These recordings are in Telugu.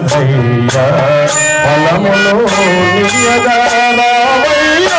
రావయ్యా ఫలములు నీయగా రావయ్యా.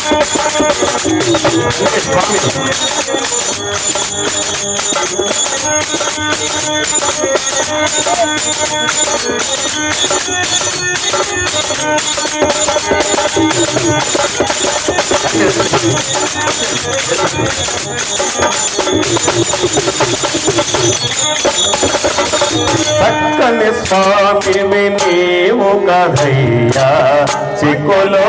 స్వామి చక్కని స్వామివి నీవు కదయ్యా చిక్కులో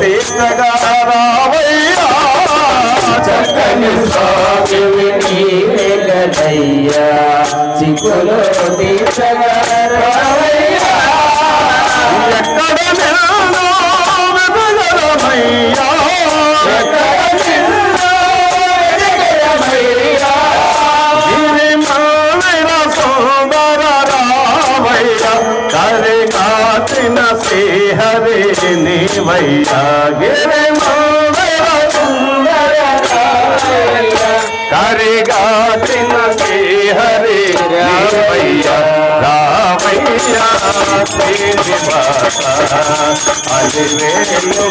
తీసగా రావయ్యా. చక్కని స్వామి నీవే కదయ్యా చిక్కులో తీర్చగా ఎక్కడ వెదగలమయ్యా ఎక్కడ నిన్నో ఎదగలమయ్యా. గిరి గిరి రావయ్యా. కరిగాచిన శ్రీహరి రామయ్యా రామయ్యా శ్రీనివాస అలివేలు